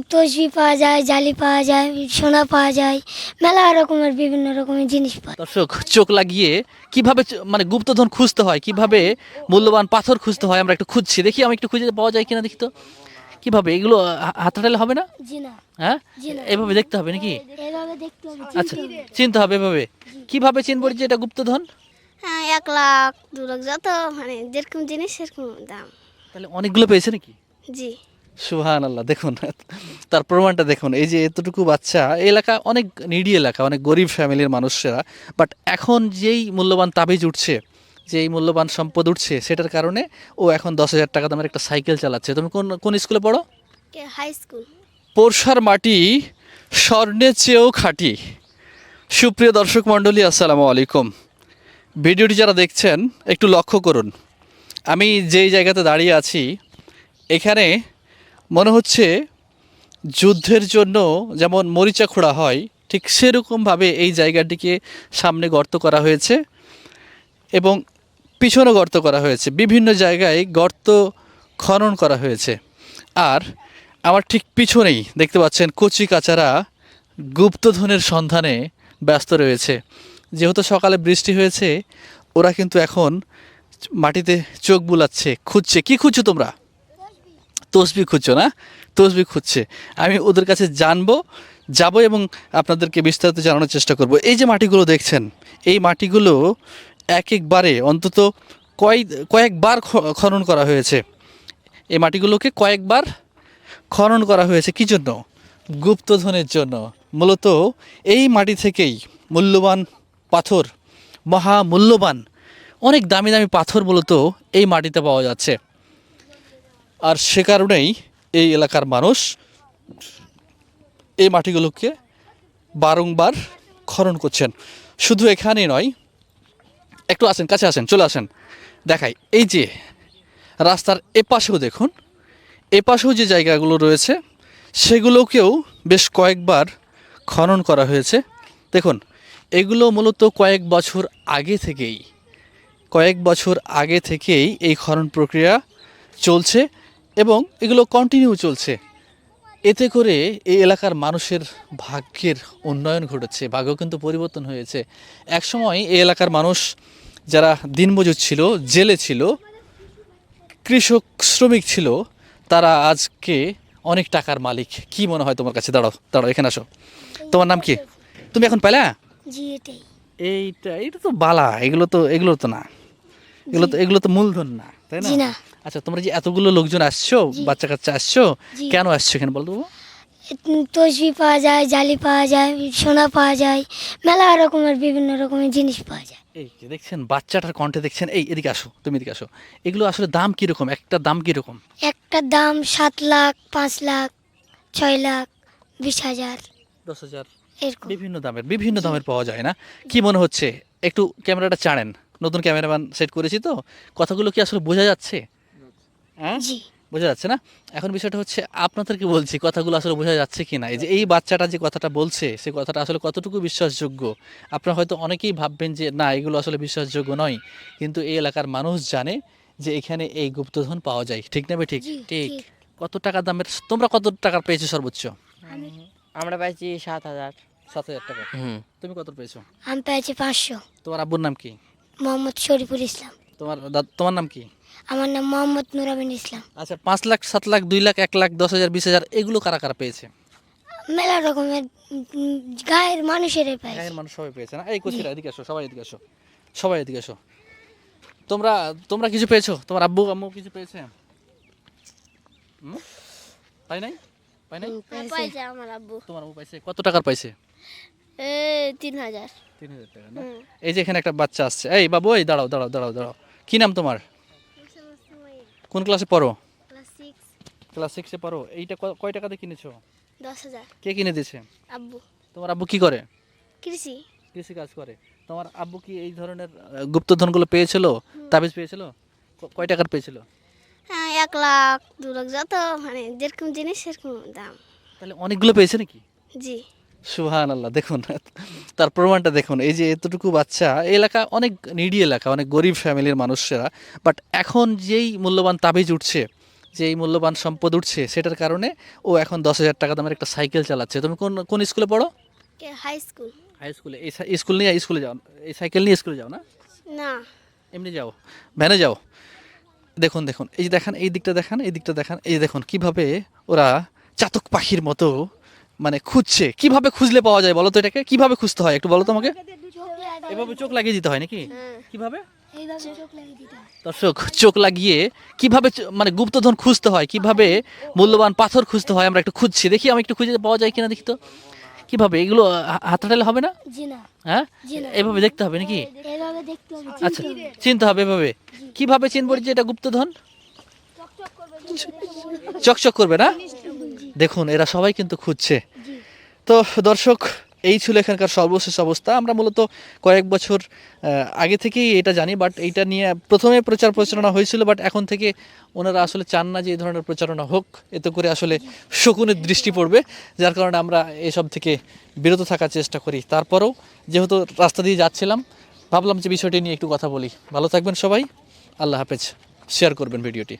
তসবি পাওয়া যায় জালি পাওয়া যায় সোনা পাওয়া যায় মেলা রকমের বিভিন্ন রকমের জিনিস পাওয়া। দর্শক চোখ লাগিয়ে কীভাবে চ- মানে গুপ্তধন খুঁজতে হয় কীভাবে মূল্যবান পাথর খুঁজতে হয় আমরা একটু খুঁজছি। দেখি আমি একটু খুঁজে পাওয়া যায় কিনা দেখি তো। কীভাবে? এগুলো হাতাটালে হবে না? হ্যাঁ? এভাবে দেখতে হবে নাকি? আচ্ছা চিনতে হবে এভাবে। কীভাবে চিনবো যে এটা গুপ্তধন? হ্যাঁ এক লাখ দু লাখ যত মানে যেরকম জিনিস সেরকম দাম। তাহলে অনেকগুলো পেয়েছে নাকি? জি। সুহান আল্লাহ দেখুন। তার প্রমাণটা দেখুন এই যে এতটুকু বাচ্চা এই এলাকা অনেক নিডি এলাকা অনেক গরিব ফ্যামিলির মানুষেরা বাট এখন যেই মূল্যবান তাবিজ উঠছে যে এই মূল্যবান সম্পদ উঠছে সেটার কারণে ও এখন দশ হাজার টাকা দামের একটা সাইকেল চালাচ্ছে। তুমি কোন কোন স্কুলে পড়ো? হাই স্কুল পোরশার মাটি স্বর্ণের চেয়েও খাঁটি। সুপ্রিয় দর্শক মণ্ডলী আসসালামু আলাইকুম। ভিডিওটি যারা দেখছেন একটু লক্ষ্য করুন। আমি যেই জায়গাতে দাঁড়িয়ে আছি এখানে মনে হচ্ছে যুদ্ধের জন্য যেমন মরিচা খোঁড়া হয়, ঠিক সেরকমভাবে এই জায়গাটিকে সামনে গর্ত করা হয়েছে এবং পিছনে গর্ত করা হয়েছে। বিভিন্ন জায়গায় গর্ত খনন করা হয়েছে। আর আমার ঠিক পিছনেই দেখতে পাচ্ছেন কচি কাচারা গুপ্তধনের সন্ধানে ব্যস্ত রয়েছে। যেহেতু সকালে বৃষ্টি হয়েছে, ওরা কিন্তু এখন মাটিতে চোখ বুলাচ্ছে, খুঁজছে। কি খুঁজছো তোমরা? তসবি খুঁজছো না? তসবি খুঁজছে। আমি ওদের কাছে জানব, যাব এবং আপনাদেরকে বিস্তারিত জানানোর চেষ্টা করব। এই যে মাটিগুলো দেখছেন, এই মাটিগুলো এক একবারে অন্তত কয়েক কয়েকবার খনন করা হয়েছে। এই মাটিগুলোকে কয়েকবার খনন করা হয়েছে কী জন্য? গুপ্তধনের জন্য। মূলত এই মাটি থেকেই মূল্যবান পাথর মহা মূল্যবান অনেক দামি দামি পাথর মূলত এই মাটিতে পাওয়া যাচ্ছে। আর সে কারণেই এই এলাকার মানুষ এই মাটিগুলোকে বারংবার খনন করছেন। শুধু এখানেই নয়, একটু আসেন, কাছে আসেন, চলে আসেন। দেখাই, এই যে রাস্তার এপাশেও দেখুন, এপাশেও যে জায়গাগুলো রয়েছে, সেগুলোকেও বেশ কয়েকবার খনন করা হয়েছে। দেখুন, এগুলো মূলত কয়েক বছর আগে থেকেই, কয়েক বছর আগে থেকেই এই খনন প্রক্রিয়া চলছে। এবং এগুলো কন্টিনিউ চলছে। এতে করে এই এলাকার মানুষের ভাগ্যের উন্নয়ন ঘটেছে ভাগ্য কিন্তু পরিবর্তন হয়েছে। একসময় এই এলাকার মানুষ যারা দিনমজুর ছিল জেলে ছিল কৃষক শ্রমিক ছিল তারা আজকে অনেক টাকার মালিক। কি মনে হয় তোমার কাছে? দাঁড়াও দাঁড়াও এখানে আসো। তোমার নাম কি? তুমি এখন পেলা? এইটা এটা তো বালা এগুলো তো এগুলো তো না। এগুলো তো এগুলো তো মূলধন না তাই না? আচ্ছা তোমরা যে এতগুলো লোকজন আসছো বাচ্চা কাচ্চা আসছো কেন আসছো এখানে বলতো তসবি পাওয়া যায় জালি পাওয়া যায় সোনা পাওয়া যায় মেলা রকমের বিভিন্ন রকমের জিনিস পাওয়া যায়। এই যে দেখছেন বাচ্চাটার কণ্ঠে দেখছেন এই এদিকে আসো তুমি এদিকে আসো। এগুলো আসলে দাম কীরকম? একটা দাম কীরকম? একটা দাম সাত লাখ পাঁচ লাখ ছয় লাখ বিশ হাজার দশ হাজার। এরকম। বিভিন্ন দামের বিভিন্ন দামের পাওয়া যায় না। কি মনে হচ্ছে? একটু ক্যামেরাটা চাড়েন। নতুন ক্যামেরাম্যান সেট করেছি তো কথাগুলো কি আসলে বোঝা যাচ্ছে? হ্যাঁ? বোঝা যাচ্ছে না? এখন বিষয়টা হচ্ছে আপনাদেরকে বলছি কথাগুলো আসলে বোঝা যাচ্ছে কি না এই যে এই বাচ্চাটা যে কথাটা বলছে সে কথাটা আসলে কতটুকু বিশ্বাসযোগ্য? আপনারা হয়তো অনেকেই ভাববেন যে না এগুলো আসলে বিশ্বাসযোগ্য নয়। কিন্তু এই এলাকার মানুষ জানে যে এখানে এই গুপ্তধন পাওয়া যায়। ঠিক না ঠিক? ঠিক। ঠিক। কত টাকা দামের তোমরা কত টাকার পেয়েছ সর্বোচ্চ? আমরা পাইছি সাত হাজার। সাত হাজার টাকা। হুম। তুমি কত পেয়েছ? আমি পেয়েছি পাঁচশো। তোমার আব্বুর নাম কি? মোহাম্মদ শরীফুল ইসলাম। তোমার দাদ- তোমার নাম কি? আমার নাম মোহাম্মদ নুরাবিন ইসলাম। আচ্ছা পাঁচ লাখ সাত লাখ দুই লাখ এক লাখ দশ হাজার বিশ হাজার এগুলো কারা কারা পেয়েছে? মেলা রকমের গায়ের মানুষেরাই পেয়েছে। গায়ের মানুষ সবাই পেয়েছে না? এই কোচিরা এদিকে আসো সবাই এদিকে আসো সবাই এদিকে আসো। তোমরা তোমরা কিছু পেয়েছ? তোমার আব্বু আম্মু কিছু পেয়েছে? হুম? পাই নাই? পাই নাই? পাইছে আমার আব্বু। তোমার আব্বু পাইছে। কত টাকার পাইছে? তিন হাজার। তিন হাজার টাকা না? এই যে এখানে একটা বাচ্চা আসছে। এই বাবু এই দাঁড়াও দাঁড়াও দাঁড়াও দাঁড়াও। কি নাম তোমার? কোন ক্লাসে পড়ো? ক্লাস সিক্স পড়ো। এইটা কয় টাকাতে কিনেছো? দশ হাজার। কে কিনে দিয়েছে? আব্বু। তোমার আব্বু কি করে? কৃষি। কৃষি কাজ করে। তোমার আব্বু কি এই ধরনের গুপ্তধনগুলো পেয়েছিল? তাবিজ পেয়েছিল? কয় টাকার পেয়েছিল? হ্যাঁ এক লাখ দু লাখ যত মানে যেরকম জিনিস সেরকম দাম। তাহলে অনেকগুলো পেয়েছে নাকি? জি। সুহান আল্লাহ দেখুন। তার প্রমাণটা দেখুন এই যে এতটুকু বাচ্চা এই এলাকা অনেক নিডি এলাকা অনেক গরিব ফ্যামিলির মানুষেরা বাট এখন যেই মূল্যবান তাবিজ উঠছে যে এই মূল্যবান সম্পদ উঠছে সেটার কারণে ও এখন দশ হাজার টাকা দামের একটা সাইকেল চালাচ্ছে। তুমি কোন কোন স্কুলে পড়ো? হাই স্কুল হাই স্কুলে এই স্কুল নিয়ে স্কুলে যাও। এই সাইকেল নিয়ে স্কুলে যাও না? না। এমনি যাও। ভ্যানে যাও। দেখুন দেখুন এই যে দেখান এই দিকটা দেখান এই দিকটা দেখান এই দেখুন কীভাবে ওরা চাতক পাখির মতো মানে খুঁজছে? কীভাবে খুঁজলে পাওয়া যায় বলো তো এটাকে? কীভাবে খুঁজতে হয়? একটু বলো তো আমাকে। এভাবে চোখ লাগিয়ে দিতে হয় নাকি? কীভাবে? চোখ লাগিয়ে দর্শক চোখ লাগিয়ে কীভাবে মানে গুপ্তধন খুঁজতে হয়? কীভাবে মূল্যবান পাথর খুঁজতে হয়? আমরা একটু খুঁজছি। দেখি আমি একটু খুঁজে পাওয়া যায় কিনা দেখি তো। কীভাবে? এগুলো হা- হাতে টালে হবে না? হ্যাঁ? এভাবে দেখতে হবে নাকি? আচ্ছা চিনতে হবে। এভাবে। কীভাবে চিনবো যে এটা গুপ্তধন? চকচক করবে না? দেখুন এরা সবাই কিন্তু খুঁজছে। তো দর্শক এই ছিল এখানকার সর্বশেষ অবস্থা। আমরা মূলত কয়েক বছর আগে থেকেই এটা জানি বাট এইটা নিয়ে প্রথমে প্রচার প্রচারণা হয়েছিল বাট এখন থেকে ওনারা আসলে চান না যে এই ধরনের প্রচারণা হোক। এতে করে আসলে শকুনের দৃষ্টি পড়বে যার কারণে আমরা এসব থেকে বিরত থাকার চেষ্টা করি। তারপরেও যেহেতু রাস্তা দিয়ে যাচ্ছিলাম ভাবলাম যে বিষয়টি নিয়ে একটু কথা বলি। ভালো থাকবেন সবাই। আল্লাহ হাফেজ। শেয়ার করবেন ভিডিওটি।